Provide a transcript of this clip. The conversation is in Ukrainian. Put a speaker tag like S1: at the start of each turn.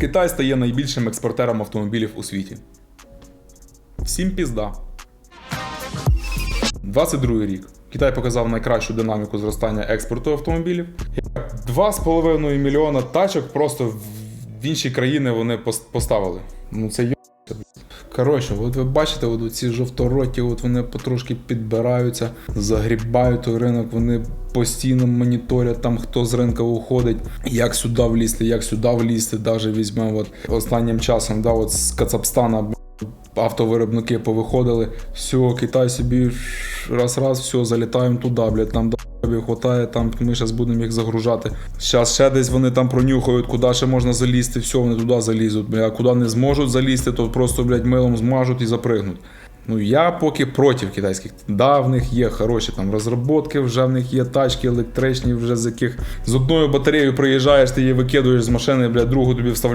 S1: Китай стає найбільшим експортером автомобілів у світі. Всім пізда. 22 рік. Китай показав найкращу динаміку зростання експорту автомобілів. 2,5 мільйона тачок просто в- інші країни вони поставили. Ну це. Коротше, от ви бачите, от ці жовтороті, от вони потрошки підбираються, загрібають той ринок, вони постійно моніторять там, хто з ринку уходить, як сюди влізти, як сюди влізти. Даже візьмемо от останнім часом, да, от з Кацапстана автовиробники повиходили, все, Китай собі раз-раз, все, залітаємо туди, блядь, там тобі хватає, там ми зараз будемо їх загружати. Зараз ще десь вони там пронюхають, куди ще можна залізти, все, вони туди залізуть. Бля, куди не зможуть залізти, то просто, блядь, милом змажуть і запригнуть. Ну я поки проти китайських. Да, в них є хороші там розробки, вже в них є тачки електричні, вже з яких з одною батареєю приїжджаєш, ти її викидуєш з машини, бля, другу тобі вставляєш.